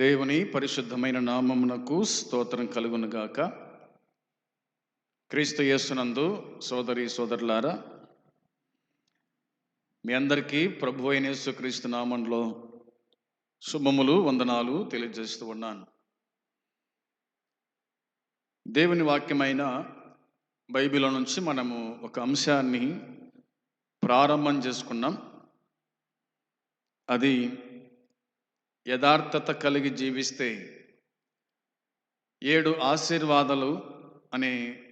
దేవుని పరిశుద్ధమైన నామమునకు స్తోత్రం కలుగునుగాక. క్రీస్తు యేసునందు సోదరి సోదరులారా మీ అందరికీ ప్రభు అయిన క్రీస్తు నామంలో శుభములు వందనాలు తెలియజేస్తూ ఉన్నాను. దేవుని వాక్యమైన బైబిల్ నుంచి మనము ఒక అంశాన్ని ప్రారంభం చేసుకున్నాం. అది యథార్థత కలిగి జీవిస్తే ఏడు ఆశీర్వాదాలు అనే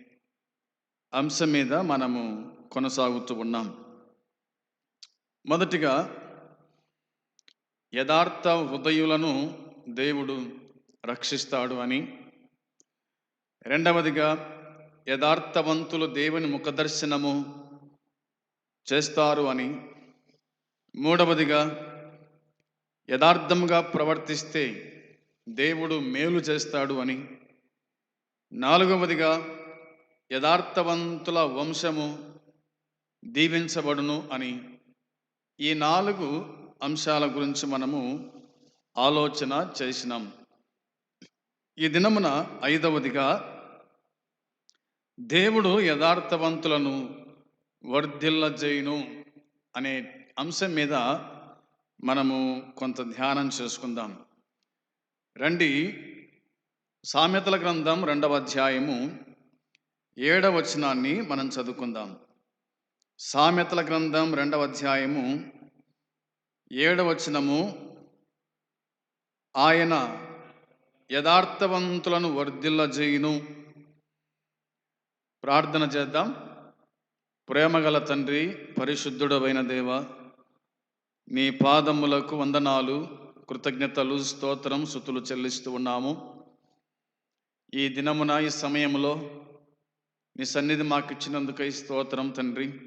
అంశం మీద మనము కొనసాగుతూ ఉన్నాం. మొదటిగా యథార్థ హృదయులను దేవుడు రక్షిస్తాడు అని. రెండవదిగా యథార్థవంతులు దేవుని ముఖదర్శనము చేస్తారు అని. మూడవదిగా యథార్థంగా ప్రవర్తిస్తే దేవుడు మేలు చేస్తాడు అని. నాలుగవదిగా యథార్థవంతుల వంశము దీవించబడును అని. ఈ నాలుగు అంశాల గురించి మనము ఆలోచన చేసినాం. ఈ దినమున ఐదవదిగా దేవుడు యథార్థవంతులను వర్ధిల్లజేయును అనే అంశం మీద మనము కొంత ధ్యానం చేసుకుందాం. రండి. సామెతల గ్రంథం రెండవ అధ్యాయము ఏడవ వచనాన్ని మనం చదువుకుందాం. సామెతల గ్రంథం రెండవ అధ్యాయము ఏడవ వచనము ఆయన యథార్థవంతులను వర్ధిల్లజేయును. ప్రార్థన చేద్దాం. ప్రేమగల తండ్రి పరిశుద్ధుడమైన దేవ నీ పాదములకు వందనాలు కృతజ్ఞతలు స్తోత్రం సుతులు చెల్లిస్తూ ఉన్నాము. ఈ దినమున ఈ సమయంలో నీ సన్నిధి మాకు ఇచ్చినందుకై స్తోత్రం తండ్రి.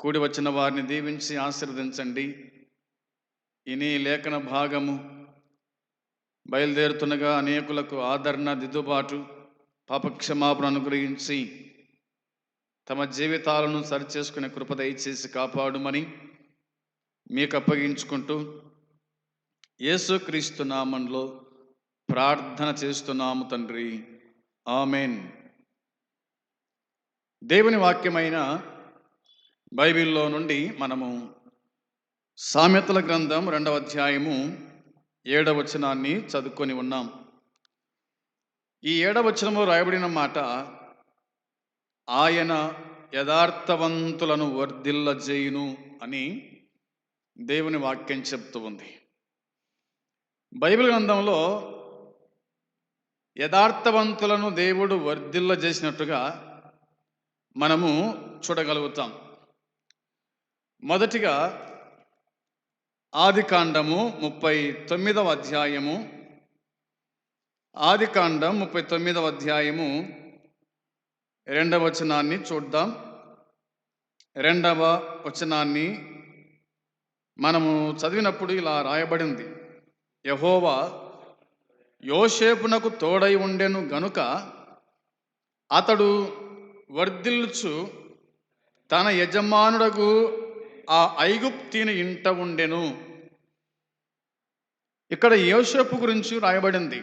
కూడి వచ్చిన వారిని దీవించి ఆశీర్వదించండి. ఇని లేఖన భాగము బయలుదేరుతుండగా అనేకులకు ఆదరణ దిద్దుబాటు పాపక్షమాపణ అనుగ్రహించి తమ జీవితాలను సరిచేసుకునే కృప దయచేసి కాపాడుమని మీకు అప్పగించుకుంటూ యేసుక్రీస్తు నామంలో ప్రార్థన చేస్తున్నాము తండ్రి. ఆమెన్. దేవుని వాక్యమైన బైబిల్లో నుండి మనము సామెతల గ్రంథం రెండవ అధ్యాయము ఏడవచనాన్ని చదువుకొని ఉన్నాం. ఈ ఏడవచనము రాయబడిన మాట ఆయన యథార్థవంతులను వర్ధిల్లజేయును అని దేవుని వాక్యం చెప్తూ ఉంది. బైబిల్ గ్రంథంలో యథార్థవంతులను దేవుడు వర్ధిల్ల చేసినట్టుగా మనము చూడగలుగుతాం. మొదటిగా ఆదికాండము ముప్పై తొమ్మిదవ అధ్యాయము ఆదికాండం ముప్పై తొమ్మిదవ అధ్యాయము రెండవ వచనాన్ని చూద్దాం. రెండవ వచనాన్ని మనము చదివినప్పుడు ఇలా రాయబడింది యహోవా యోషేపునకు తోడై ఉండెను గనుక అతడు వర్ధిల్లుచు తన యజమానుడకు ఆ ఐగుప్తిని ఇంట ఉండెను. ఇక్కడ యోసేపు గురించి రాయబడింది.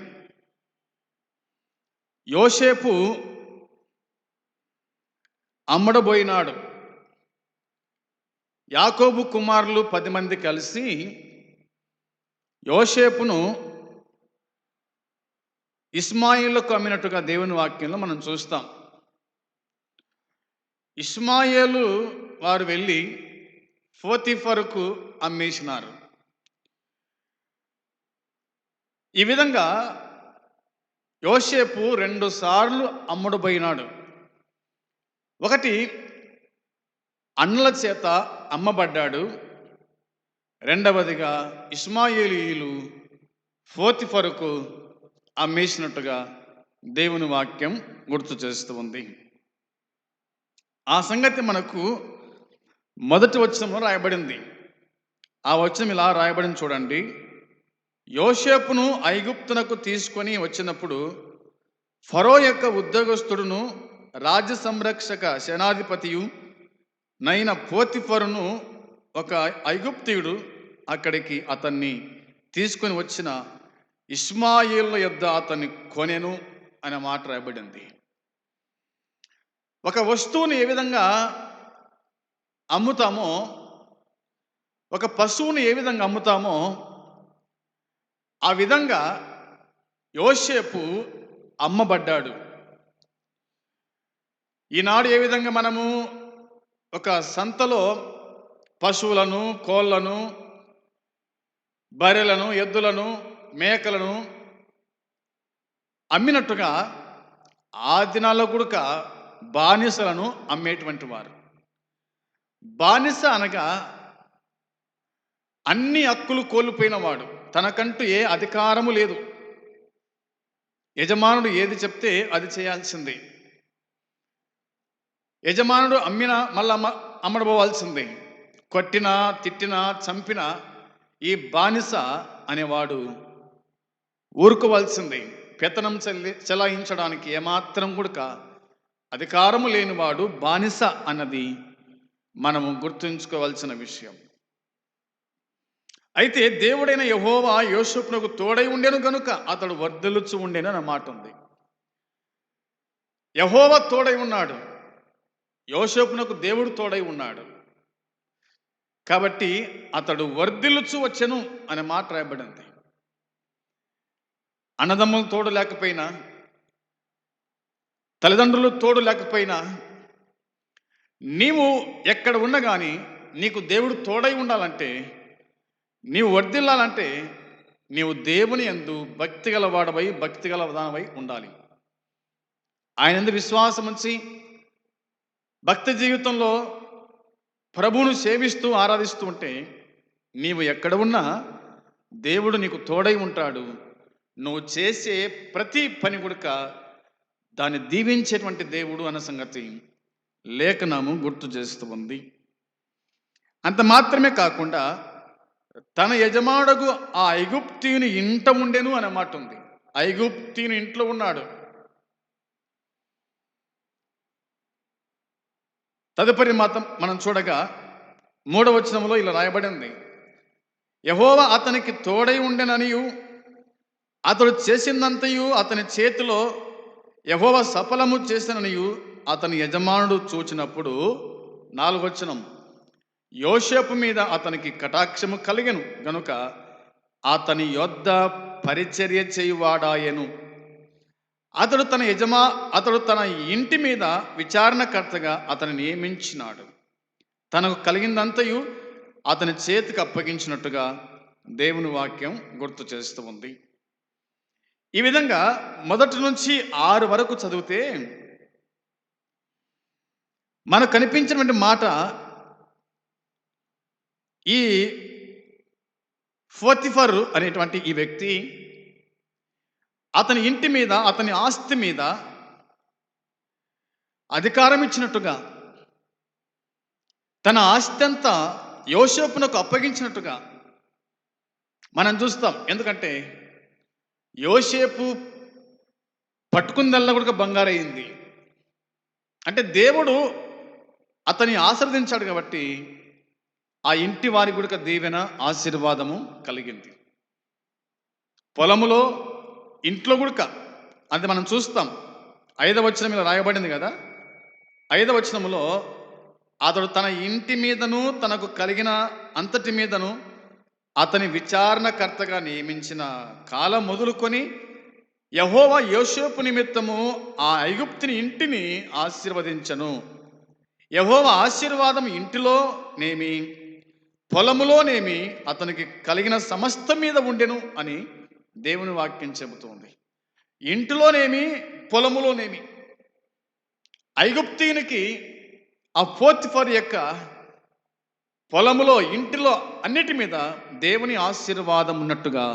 యోసేపు అమ్మడబోయినాడు. యాకోబు కుమారులు పది మంది కలిసి యోషేపును ఇస్మాయిలకు అమ్మినట్టుగా దేవుని వాక్యంలో మనం చూస్తాం. ఇస్మాయిలు వారు వెళ్ళి ఫోతిఫర్కు అమ్మేసినారు. ఈ విధంగా యోసేపు రెండు సార్లు అమ్ముడుపోయినాడు. ఒకటి అన్నల చేత అమ్మబడ్డాడు. రెండవదిగా ఇస్మాయేలీలు ఫోతిఫరుకు అమ్మేసినట్టుగా దేవుని వాక్యం గుర్తు చేస్తూ ఉంది. ఆ సంగతి మనకు మొదటి వచనంలో రాయబడింది. ఆ వచనం ఇలా రాయబడింది చూడండి. యోసేపును ఐగుప్తునకు తీసుకొని వచ్చినప్పుడు ఫరో యొక్క ఉద్యోగస్తుడును రాజ్య సంరక్షక సేనాధిపతియు నైన పోతిఫరును ఒక ఐగుప్తియుడు అక్కడికి అతన్ని తీసుకొని వచ్చిన ఇస్మాయిల్ యొద్ద అతన్ని కొనెను అనే మాట రాయబడింది. ఒక వస్తువుని ఏ విధంగా అమ్ముతామో ఒక పశువుని ఏ విధంగా అమ్ముతామో ఆ విధంగా యోసేపు అమ్మబడ్డాడు. ఈనాడు ఏ విధంగా మనము ఒక సంతలో పశువులను కోళ్ళను బర్రెలను ఎద్దులను మేకలను అమ్మినట్టుగా ఆ దినాల్లో కూడా బానిసలను అమ్మేటువంటి వారు. బానిస అనగా అన్ని హక్కులు కోల్పోయినవాడు తనకంటూ ఏ అధికారము లేదు. యజమానుడు ఏది చెప్తే అది చేయాల్సిందే. యజమానుడు అమ్మిన మళ్ళీ అమ్మ అమ్మడబోవాల్సిందే. కొట్టినా తిట్టినా చంపినా ఈ బానిస అనేవాడు ఊరుకోవాల్సిందే. పెత్తనం చెల్లి చెలాయించడానికి ఏమాత్రం కూడా అధికారము లేనివాడు బానిస అన్నది మనము గుర్తుంచుకోవాల్సిన విషయం. అయితే దేవుడైన యహోవా యోసేపునకు తోడై ఉండేను గనుక అతడు వర్ధలుచు ఉండెను అన్న మాట ఉంది యహోవా తోడై ఉన్నాడు. యోసేపునకు దేవుడు తోడై ఉన్నాడు. కాబట్టి అతడు వర్ధిల్లుచు వచ్చెను అనే మాట రాయబడింది. అన్నదమ్ములు తోడు లేకపోయినా తల్లిదండ్రులు తోడు లేకపోయినా నీవు ఎక్కడ ఉండగాని కానీ నీకు దేవుడు తోడై ఉండాలంటే నీవు వర్ధిల్లాలంటే నీవు దేవుని ఎందు భక్తి గల వాడవై భక్తి గల విధానమై ఉండాలి. ఆయన ఎందు విశ్వాసం ఉంచి భక్తి జీవితంలో ప్రభువును సేవిస్తూ ఆరాధిస్తూ ఉంటే నీవు ఎక్కడ ఉన్నా దేవుడు నీకు తోడై ఉంటాడు. నువ్వు చేసే ప్రతి పని గుడక దాన్ని దీవించేటువంటి దేవుడు అన్న సంగతి లేఖనము గుర్తు చేస్తూ ఉంది. అంత మాత్రమే కాకుండా తన యజమానుడు ఆ ఐగుప్తీని ఇంట ఉండెను అనే మాట ఉంది. ఐగుప్తీని ఇంట్లో ఉన్నాడు. తదుపరి మాత్రం మనం చూడగా మూడవచనంలో ఇలా రాయబడింది. యహోవ అతనికి తోడై ఉండెననియు అతడు చేసిందంతయు అతని చేతిలో యహోవ సఫలము చేసిననియు అతని యజమానుడు చూచినప్పుడు నాలుగవచనం యోషేపు మీద అతనికి కటాక్షము కలిగెను గనుక అతని యొద్ద పరిచర్య చేయువాడాయెను. అతడు తన యజమా అతడు తన ఇంటి మీద విచారణకర్తగా అతని నియమించినాడు. తనకు కలిగిందంతయు అతని చేతికి అప్పగించినట్టుగా దేవుని వాక్యం గుర్తు చేస్తూ ఉంది. ఈ విధంగా మొదటి నుంచి ఆరు వరకు చదివితే మనకు కనిపించినటువంటి మాట ఈ ఫోర్తిఫర్ అనేటువంటి ఈ వ్యక్తి అతని ఇంటి మీద అతని ఆస్తి మీద అధికారం ఇచ్చినట్టుగా తన ఆస్తి అంతా యోసేపునకు అప్పగించినట్టుగా మనం చూస్తాం. ఎందుకంటే యోసేపు పట్టుకుందల్లా కూడా బంగారయింది అంటే దేవుడు అతని ఆశ్రదించాడు కాబట్టి ఆ ఇంటి వారి కూడా దీవెన ఆశీర్వాదము కలిగింది. పొలములో ఇంట్లో గుడక. అది మనం చూస్తాం. ఐదవ వచనం మీద రాయబడింది కదా? ఐదవ వచనములో అతడు తన ఇంటి మీదను తనకు కలిగిన అంతటి మీదను అతని విచారణకర్తగా నియమించిన కాలం మొదలుకొని యహోవ యోసేపు నిమిత్తము ఆ ఐగుప్తిని ఇంటిని ఆశీర్వదించను. యహోవ ఆశీర్వాదం ఇంటిలోనేమి పొలములోనేమి అతనికి కలిగిన సమస్త మీద ఉండెను అని దేవుని వాక్యం చెబుతోంది. ఇంటిలోనేమి పొలములోనేమి. ఐగుప్తీనికి ఆ ఫోర్తిఫర్ యొక్క పొలములో ఇంటిలో అన్నిటి మీద దేవుని ఆశీర్వాదం ఉన్నట్టుగా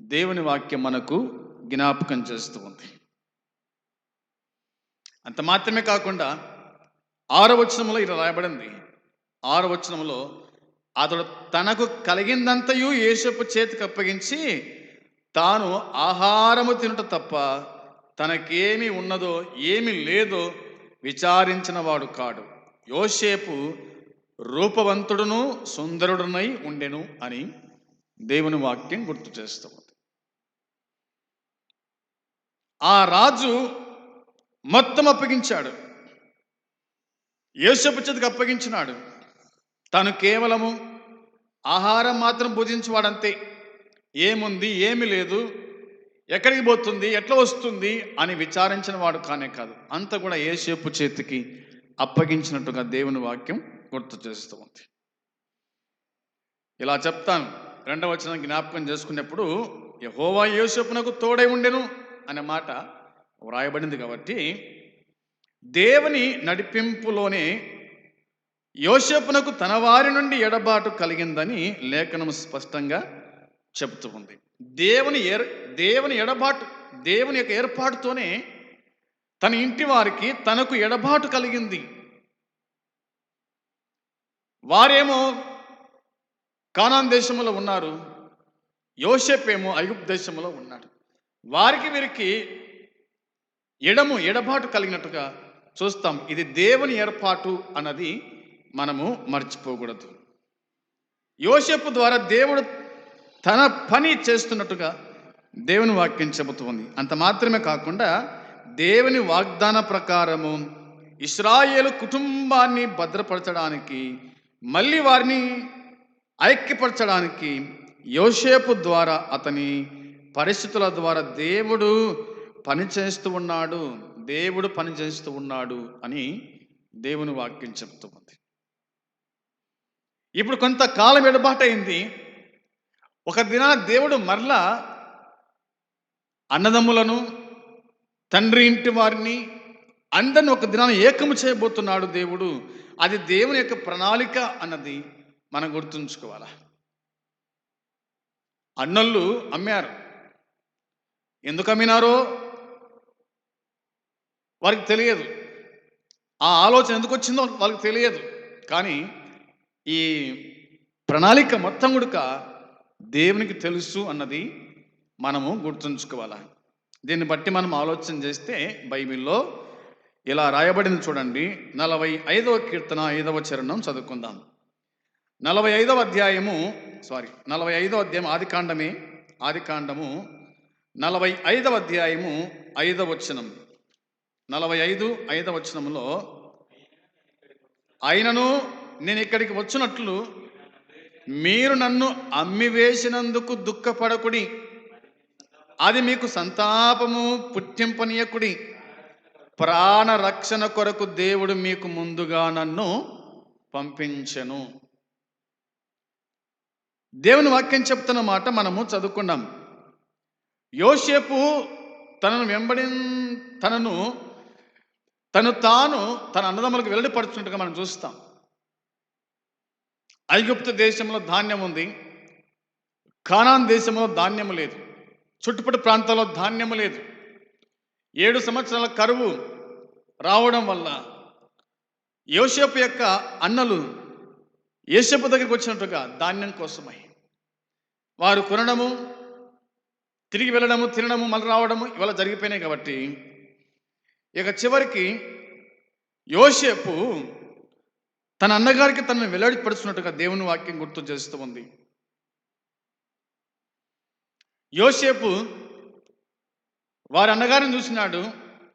దేవుని వాక్యం మనకు జ్ఞాపకం చేస్తూ ఉంది అంత మాత్రమే కాకుండా ఆరవచనంలో ఇలా రాయబడింది. ఆరవచనంలో అతడు తనకు కలిగిందంతయు యేసపు చేతికి అప్పగించి తాను ఆహారము తినుట తప్ప తనకేమి ఉన్నదో ఏమి లేదో విచారించిన వాడు కాడు. యోసేపు రూపవంతుడును సుందరుడునై ఉండెను అని దేవుని వాక్యం గుర్తు చేస్తుంది. ఆ రాజు మొత్తం అప్పగించాడు. యోసేపు చేతికి అప్పగించినాడు. తను కేవలము ఆహారం మాత్రం భుజించేవాడంతే. ఏముంది ఏమి లేదు ఎక్కడికి పోతుంది ఎట్లా వస్తుంది అని విచారించిన వాడు కానే కాదు. అంత కూడా ఏసేపు చేతికి అప్పగించినట్టుగా దేవుని వాక్యం గుర్తు చేస్తూ ఉంది. ఇలా చెప్తాను. రెండవ వచనం జ్ఞాపకం చేసుకున్నప్పుడు యహోవా యోసేపునకు తోడై ఉండెను అనే మాట వ్రాయబడింది కాబట్టి దేవుని నడిపింపులోనే యోసేపునకు తన వారి నుండి ఎడబాటు కలిగిందని లేఖనం స్పష్టంగా చెబుతూ ఉంది. దేవుని ఏర్ దేవుని ఎడబాటు దేవుని యొక్క ఏర్పాటుతోనే తన ఇంటి వారికి తనకు ఎడబాటు కలిగింది. వారేమో కానాన్ దేశంలో ఉన్నారు యోసేపేమో అయుప్ దేశంలో ఉన్నాడు. వారికి వీరికి ఎడము ఎడబాటు కలిగినట్టుగా చూస్తాం. ఇది దేవుని ఏర్పాటు అన్నది మనము మర్చిపోకూడదు. యోసేపు ద్వారా దేవుడు తన పని చేస్తున్నట్టుగా దేవుని వాక్యం చెబుతుంది. అంత మాత్రమే కాకుండా దేవుని వాగ్దాన ప్రకారము ఇస్రాయేలు కుటుంబాన్ని భద్రపరచడానికి మళ్ళీ వారిని ఐక్యపరచడానికి యోసేపు ద్వారా అతని పరిస్థితుల ద్వారా దేవుడు పనిచేస్తూ ఉన్నాడు దేవుడు పనిచేస్తూ ఉన్నాడు అని దేవుని వాక్యం చెప్తూ ఉంది ఇప్పుడు కొంతకాలం ఎడబాటైంది. ఒక దినాన దేవుడు మరలా అన్నదమ్ములను తండ్రి ఇంటి వారిని అందరిని ఒక దినాన ఏకము చేయబోతున్నాడు దేవుడు. అది దేవుని యొక్క ప్రణాళిక అన్నది మనం గుర్తుంచుకోవాలా. అన్నళ్ళు అమ్మారు. ఎందుకు అమ్మినారో వారికి తెలియదు. ఆ ఆలోచన ఎందుకు వచ్చిందో వాళ్ళకి తెలియదు. కానీ ఈ ప్రణాళిక మొత్తం గుడక దేవునికి తెలుసు అన్నది మనము గుర్తుంచుకోవాలా? దీన్ని బట్టి మనం ఆలోచన చేస్తే బైబిల్లో ఇలా రాయబడింది చూడండి నలభై ఐదవ కీర్తన ఐదవ చరణం చదువుకుందాం. నలభై ఐదవ అధ్యాయము సారీ నలభై ఐదవ అధ్యాయం ఆదికాండమే ఆదికాండము నలభై ఐదవ అధ్యాయము ఐదవ వచనం. నలభై ఐదు ఐదవ వచనంలో ఆయనను నేను ఇక్కడికి వచ్చినట్లు మీరు నన్ను అమ్మివేసినందుకు దుఃఖపడకుడి. అది మీకు సంతాపము పుట్టింపనీయకుడి. ప్రాణ రక్షణ కొరకు దేవుడు మీకు ముందుగా నన్ను పంపించను. దేవుని వాక్యం చెప్తున్న మాట మనము చదువుకున్నాం. యోసేపు తనను వెంబడి తనను తను తాను తన అన్నదమ్ములకు వెల్లడిపడుచున్నట్టుగా మనం చూస్తాం. ఐగుప్తు దేశంలో ధాన్యం ఉంది. కానాన్ దేశంలో ధాన్యము లేదు. చుట్టుపటి ప్రాంతాల్లో ధాన్యము లేదు. ఏడు సంవత్సరాల కరువు రావడం వల్ల యోసేపు యొక్క అన్నలు యేసేపు దగ్గరికి వచ్చినట్టుగా ధాన్యం కోసమై వారు కొనడము తిరిగి వెళ్ళడము తినడము మళ్ళీ రావడము ఇవాళ జరిగిపోయినాయి కాబట్టి ఇక చివరికి యోసేపు తన అన్నగారికి తనను వెల్లడిపడుతున్నట్టుగా దేవుని వాక్యం గుర్తు చేస్తూ ఉంది. యోసేపు వారి అన్నగారిని చూసినాడు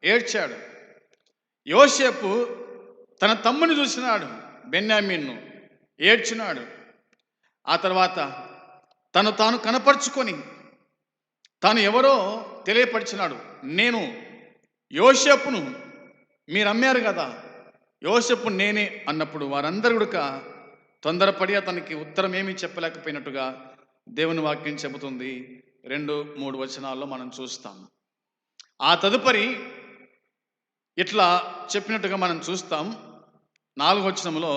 ఏడ్చాడు. యోసేపు తన తమ్ముని చూసినాడు బెన్యామీన్ను ఏడ్చినాడు. ఆ తర్వాత తను తాను కనపరుచుకొని తాను ఎవరో తెలియపరిచినాడు. నేను యోసేపును మీరు అమ్మారు కదా యోసేపు నేనే అన్నప్పుడు వారందరూ కూడా తొందరపడి అతనికి ఉత్తరం ఏమీ చెప్పలేకపోయినట్టుగా దేవుని వాక్యం చెబుతుంది. రెండు మూడు వచనాల్లో మనం చూస్తాం. ఆ తదుపరి ఇట్లా చెప్పినట్టుగా మనం చూస్తాం. నాలుగు వచనంలో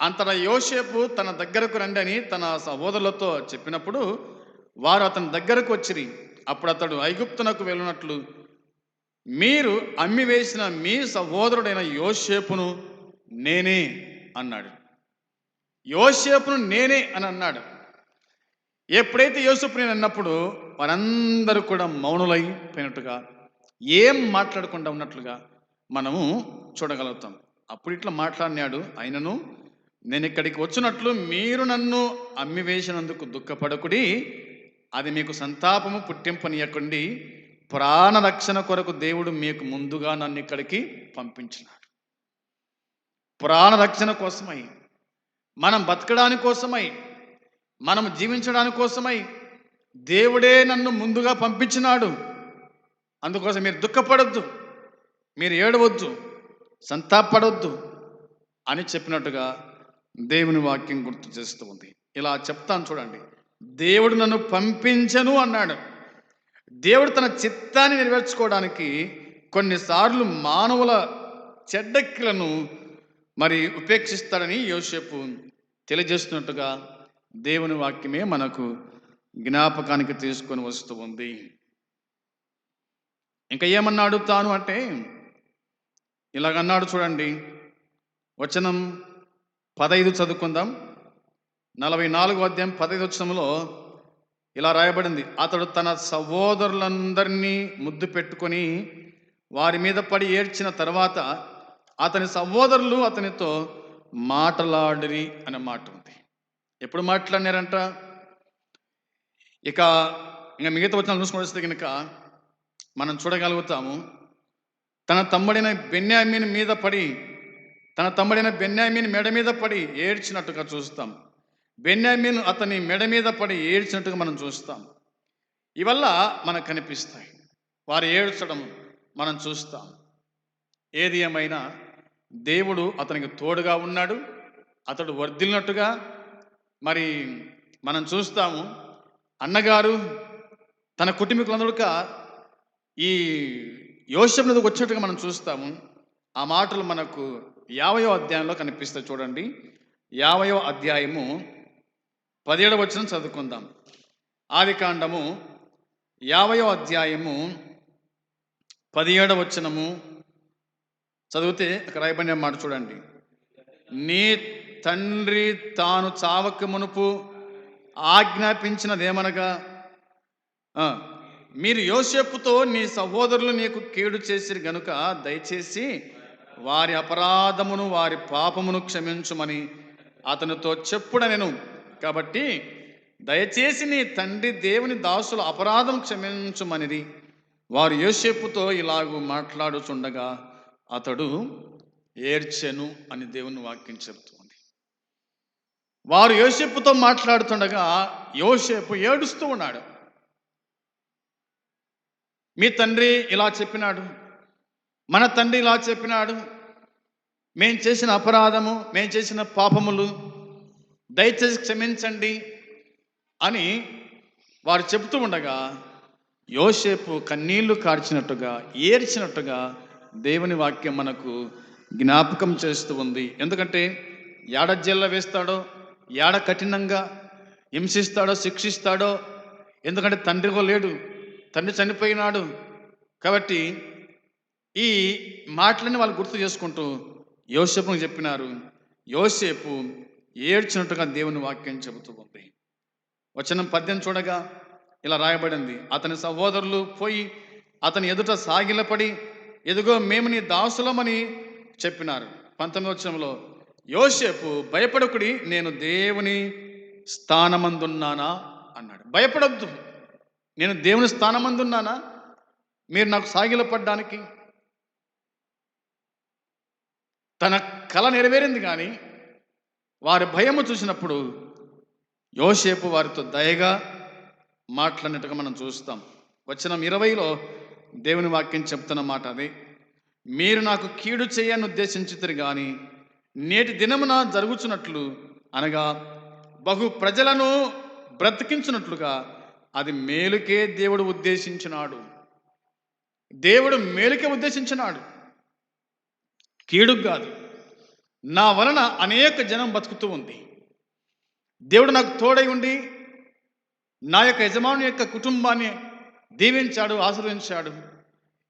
అంతటా యోసేపు తన దగ్గరకు రండి అని తన సహోదరులతో చెప్పినప్పుడు వారు అతని దగ్గరకు వచ్చిరి. అప్పుడు అతడు ఐగుప్తునకు వెళ్ళినట్లు మీరు అమ్మి వేసిన మీ సహోదరుడైన యోసేపును నేనే అన్నాడు. యోసేపును నేనే అని అన్నాడు. ఎప్పుడైతే యోసేపు నేను అన్నప్పుడు వారందరూ కూడా మౌనులైపోయినట్టుగా ఏం మాట్లాడకుండా ఉన్నట్లుగా మనము చూడగలుగుతాం. అప్పుడు ఇట్లా మాట్లాడినాడు ఆయనను నేను ఇక్కడికి వచ్చినట్లు మీరు నన్ను అమ్మివేసినందుకు దుఃఖపడకుడి అది మీకు సంతాపము పుట్టింపనియకుండి ప్రాణరక్షణ కొరకు దేవుడు మీకు ముందుగా నన్ను ఇక్కడికి పంపించినాడు. ప్రాణరక్షణ కోసమై మనం బతకడానికి కోసమై మనం జీవించడానికి కోసమై దేవుడే నన్ను ముందుగా పంపించినాడు. అందుకోసం మీరు దుఃఖపడొద్దు మీరు ఏడవద్దు సంతాపడొద్దు అని చెప్పినట్టుగా దేవుని వాక్యం గుర్తు చేస్తూ ఉంది. ఇలా చెప్తాను చూడండి. దేవుడు నన్ను పంపించను అన్నాడు. దేవుడు తన చిత్తాన్ని నెరవేర్చుకోవడానికి కొన్నిసార్లు మానవుల చెడ్డక్కిలను మరి ఉపేక్షిస్తాడని యోసేపు తెలియజేస్తున్నట్టుగా దేవుని వాక్యమే మనకు జ్ఞాపకానికి తీసుకొని వస్తూ ఉంది. ఇంకా ఏమన్నాడు తాను అంటే ఇలాగన్నాడు చూడండి వచనం పదైదు చదువుకుందాం. నలభై నాలుగు అధ్యాయం పదైదు వచనంలో ఇలా రాయబడింది. అతడు తన సహోదరులందరినీ ముద్దు పెట్టుకొని వారి మీద పడి ఏడ్చిన తర్వాత అతని సహోదరులు అతనితో మాటలాడిరి అనే మాట ఉంది. ఎప్పుడు మాట్లాడినారంట? ఇక ఇంకా మిగతా వచ్చిన చూసుకొని వస్తే కనుక మనం చూడగలుగుతాము. తన తమ్ముడైన బెన్యామీన్ మీద పడి తన తమ్ముడైన బెన్యామీన్ మెడ మీద పడి ఏడ్చినట్టుగా చూస్తాం. బెన్యామిన్ అతని మెడ మీద పడి ఏడ్చినట్టుగా మనం చూస్తాం. ఇవల్ల మనకు కనిపిస్తాయి. వారు ఏడ్చడం మనం చూస్తాం. ఏది ఏమైనా దేవుడు అతనికి తోడుగా ఉన్నాడు అతడు వర్ధిల్లినట్టుగా మరి మనం చూస్తాము. అన్నగారు తన కుటుంబీకులందరూ ఈ యోషం మీదకి వచ్చినట్టుగా మనం చూస్తాము. ఆ మాటలు మనకు యావయో అధ్యాయంలో కనిపిస్తాయి చూడండి. యావయో అధ్యాయము పదిహేడవ వచనం చదువుకుందాం. ఆది కాండము యావయో అధ్యాయము పదిహేడవ వచనము. చదివితే అక్కడ రాయబడిన మాట చూడండి. నీ తండ్రి తాను చావక మునుపు ఆజ్ఞాపించినదేమనగా మీరు యోసేపుతో నీ సహోదరులు నీకు కీడు చేసిరు గనుక దయచేసి వారి అపరాధమును వారి పాపమును క్షమించుమని అతనితో చెప్పుడ నేను కాబట్టి దయచేసి నీ తండ్రి దేవుని దాసుల అపరాధం క్షమించమనిది వారు యోసేపుతో ఇలాగూ మాట్లాడుచుండగా అతడు ఏడ్చెను అని దేవుని వాక్యం చెబుతోంది. వారు యోసేపుతో మాట్లాడుతుండగా యోసేపు ఏడుస్తూ ఉన్నాడు. మీ తండ్రి ఇలా చెప్పినాడు మన తండ్రి ఇలా చెప్పినాడు మేము చేసిన అపరాధము మేం చేసిన పాపములు దయచేసి క్షమించండి అని వారు చెబుతూ ఉండగా యోసేపు కన్నీళ్ళు కార్చినట్టుగా ఏడ్చినట్టుగా దేవుని వాక్యం మనకు జ్ఞాపకం చేస్తూ ఉంది. ఎందుకంటే ఏడ జల్ల వేస్తాడో ఏడ కఠినంగా హింసిస్తాడో శిక్షిస్తాడో ఎందుకంటే తండ్రిగో లేడు తండ్రి చనిపోయినాడు. కాబట్టి ఈ మాటలని వాళ్ళు గుర్తు చేసుకుంటూ యోసేపుకు చెప్పినారు యోసేపు ఏడ్చినట్టుగా దేవుని వాక్యం చెబుతూ ఉంది. వచనం పద్యం చూడగా ఇలా రాయబడింది. అతని సహోదరులు పోయి అతని ఎదుట సాగిలపడి ఎదుగో మేము నీ దాసులమని చెప్పినారు. పంతొమ్మిది వచనంలో యోసేపు భయపడకుడి నేను దేవుని స్థానమందున్నానా? అన్నాడు. భయపడొద్దు. నేను దేవుని స్థానమందున్నానా? మీరు నాకు సాగిలపడ్డానికి? తన కళ నెరవేరింది కానీ వారి భయము చూసినప్పుడు యోసేపు వారితో దయగా మాట్లాడినట్టుగా మనం చూస్తాం. వచ్చిన ఇరవైలో దేవుని వాక్యం చెప్తున్న మాట అది. మీరు నాకు కీడు చేయని ఉద్దేశించుతారు కానీ నేటి దినమున జరుగుచున్నట్లు అనగా బహు ప్రజలను బ్రతికించినట్లుగా అది మేలుకే దేవుడు ఉద్దేశించినాడు. దేవుడు మేలుకే ఉద్దేశించినాడు. కీడుకు కాదు నా వలన అనేక జనం బతుకుతూ ఉంది. దేవుడు నాకు తోడై ఉండి నా యొక్క యజమాని యొక్క కుటుంబాన్ని దీవించాడు ఆశ్రయించాడు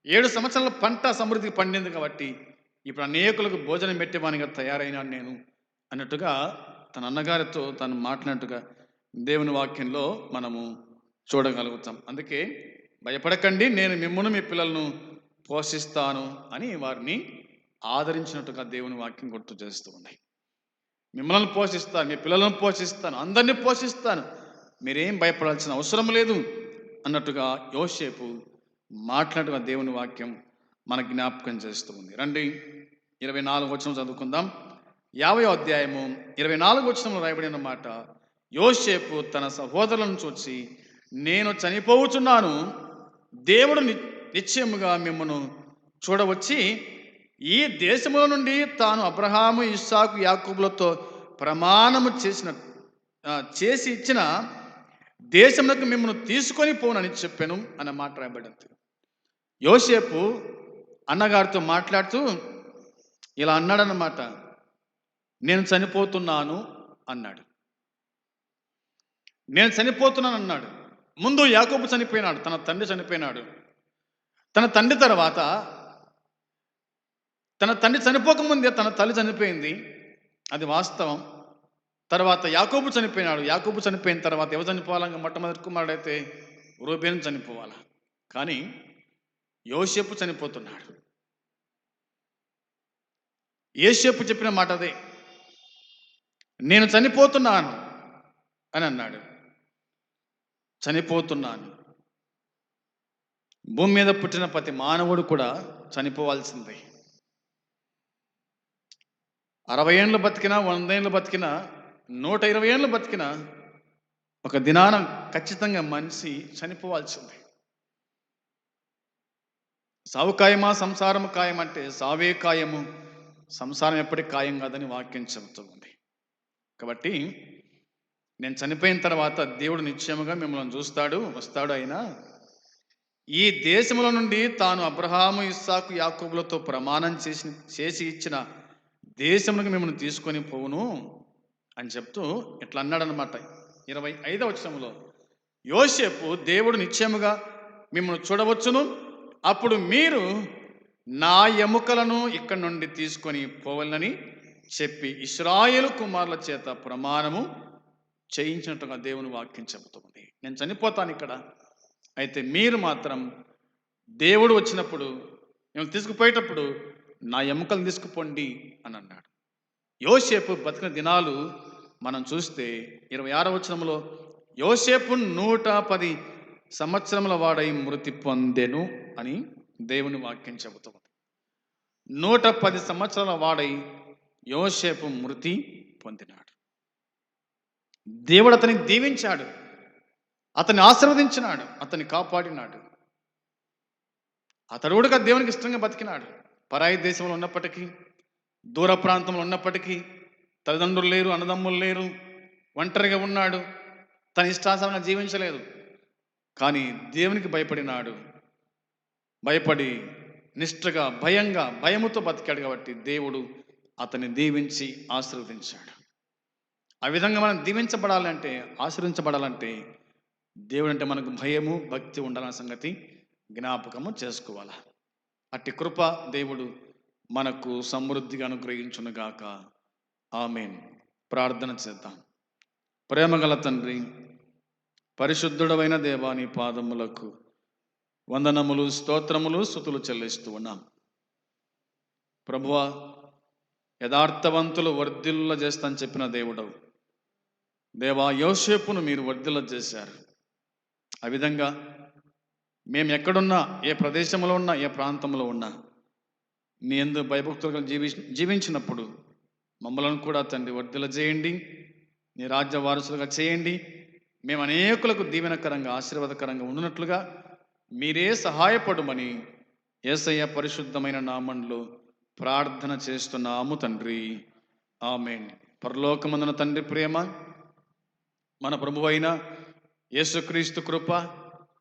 ఏడు సంవత్సరాల పంట సమృద్ధికి పండింది కాబట్టి ఇప్పుడు అనేకులకు భోజనం పెట్టేవానిగా తయారైనాను నేను అన్నట్టుగా తన అన్నగారితో తను మాట్లాడినట్టుగా దేవుని వాక్యంలో మనము చూడగలుగుతాం. అందుకే భయపడకండి నేను మిమ్మల్ని మీ పిల్లలను పోషిస్తాను అని వారిని ఆదరించినట్టుగా దేవుని వాక్యం గుర్తు చేస్తూ ఉన్నాయి మిమ్మల్ని పోషిస్తాను మీ పిల్లలను పోషిస్తాను అందరినీ పోషిస్తాను. మీరేం భయపడాల్సిన అవసరం లేదు అన్నట్టుగా యోసేపు మాట్లాడిన దేవుని వాక్యం మన జ్ఞాపకం చేస్తూ ఉంది. రండి ఇరవై నాలుగు వచనం చదువుకుందాం. యాభై అధ్యాయము ఇరవై నాలుగు వచనంలో రాయబడిన మాట యోసేపు తన సహోదరులను చూచి నేను చనిపోవచ్చున్నాను దేవుడు ని- నిశ్చయముగా మిమ్మను చూడవచ్చి ఈ దేశంలో నుండి తాను అబ్రహాము ఇస్సాకు యాకూబులతో ప్రమాణము చేసిన చేసి ఇచ్చిన దేశంలోకి మిమ్మల్ని తీసుకొని పోనని చెప్పాను అన్న మాట రాయబడింది. యోసేపు అన్నగారితో మాట్లాడుతూ ఇలా అన్నాడనమాట నేను చనిపోతున్నాను అన్నాడు. నేను చనిపోతున్నాను అన్నాడు. ముందు యాకోబు చనిపోయినాడు తన తండ్రి చనిపోయినాడు. తన తండ్రి తర్వాత తన తండ్రి చనిపోకముందే తన తల్లి చనిపోయింది. అది వాస్తవం. తర్వాత యాకోబు చనిపోయినాడు. యాకోబు చనిపోయిన తర్వాత ఎవరు చనిపోవాలంగా? మొట్టమొదటి కుమారుడైతే రూబేన్ చనిపోవాలి? కానీ యోసేపు చనిపోతున్నాడు. ఏసేపు చెప్పిన మాట అదే. నేను చనిపోతున్నాను అని అన్నాడు. చనిపోతున్నాను. భూమి మీద పుట్టిన ప్రతి మానవుడు కూడా చనిపోవాల్సిందే. అరవై ఏళ్ళు బతికినా వంద ఏళ్ళు బతికినా నూట ఇరవై ఏళ్ళు బతికినా ఒక దినాన ఖచ్చితంగా మనిషి చనిపోవాల్సిందే. సావు ఖాయమా సంసారం ఖాయం అంటే సావే ఖాయము సంసారం ఎప్పటికీ ఖాయం కాదని వాక్యం చెబుతుంది. కాబట్టి నేను చనిపోయిన తర్వాత దేవుడు నిశ్చయముగా మిమ్మల్ని చూస్తాడు వస్తాడు అయినా ఈ దేశముల నుండి తాను అబ్రహాము ఇస్సాకు యాకూబులతో ప్రమాణం చేసి చేసి ఇచ్చిన దేశములకు మిమ్మల్ని తీసుకొని పోవును అని చెప్తూ ఇట్లా అన్నాడనమాట ఇరవై ఐదవ వచనంలో యోసేపు దేవుడు నిశ్చయముగా మిమ్మల్ని చూడవచ్చును. అప్పుడు మీరు నా ఎముకలను ఇక్కడి నుండి తీసుకొని పోవాలని చెప్పి ఇస్రాయేలు కుమారుల చేత ప్రమాణము చేయించినట్టుగా దేవుని వాక్యం చెబుతుంది. నేను చనిపోతాను ఇక్కడ. అయితే మీరు మాత్రం దేవుడు వచ్చినప్పుడు మేము తీసుకుపోయేటప్పుడు నా ఎముకలు తీసుకుపోండి అని అన్నాడు. యోసేపు బతికిన దినాలు మనం చూస్తే ఇరవై ఆరో వచనంలో యోసేపు నూట పది సంవత్సరముల వాడై మృతి పొందెను అని దేవుని వాక్యం చెబుతుంది నూట పది సంవత్సరాల వాడై యోసేపు మృతి పొందినాడు. దేవుడు అతనికి దీవించాడు. అతన్ని ఆశీర్వదించినాడు. అతన్ని కాపాడినాడు. అతడు కూడా దేవునికి ఇష్టంగా బతికినాడు. పరాయి దేశంలో ఉన్నప్పటికీ దూర ప్రాంతంలో ఉన్నప్పటికీ తల్లిదండ్రులు లేరు అన్నదమ్ములు లేరు ఒంటరిగా ఉన్నాడు. తన ఇష్టాసారంగా జీవించలేదు. కానీ దేవునికి భయపడినాడు. భయపడి నిష్ఠగా భయంగా భయముతో బతికాడు కాబట్టి దేవుడు అతన్ని దీవించి ఆశీర్వదించాడు. ఆ విధంగా మనం దీవించబడాలంటే ఆశీర్వించబడాలంటే దేవుడు అంటే మనకు భయము భక్తి ఉండాలన్న సంగతి జ్ఞాపకము చేసుకోవాలి? అట్టి కృప దేవుడు మనకు సమృద్ధిగా అనుగ్రహించునుగాక. ఆమెన్. ప్రార్థన చేద్దాం. ప్రేమగల తండ్రి పరిశుద్ధుడమైన దేవాని పాదములకు వందనములు స్తోత్రములు స్థుతులు చెల్లిస్తూ ఉన్నాం. ప్రభువ యథార్థవంతులు వర్ధిల్ల చేస్తానని చెప్పిన దేవుడవు. దేవా యోసేపును మీరు వర్ధిల్ల చేశారు. ఆ విధంగా మేము ఎక్కడున్నా ఏ ప్రదేశంలో ఉన్నా ఏ ప్రాంతంలో ఉన్నా నీ ఎందు భయభక్తులుగా జీవి జీవించినప్పుడు మమ్మలను కూడా తండ్రి వర్ధల చేయండి నీ రాజ్య వారసులుగా చేయండి. మేము అనేకులకు దీవెనకరంగా ఆశీర్వాదకరంగా ఉన్నట్లుగా మీరే సహాయపడమని యేసయ్య పరిశుద్ధమైన నామంలో ప్రార్థన చేస్తున్నాము తండ్రి. ఆమెన్. పరలోకమందున తండ్రి ప్రేమ మన ప్రభువైన యేసుక్రీస్తు కృప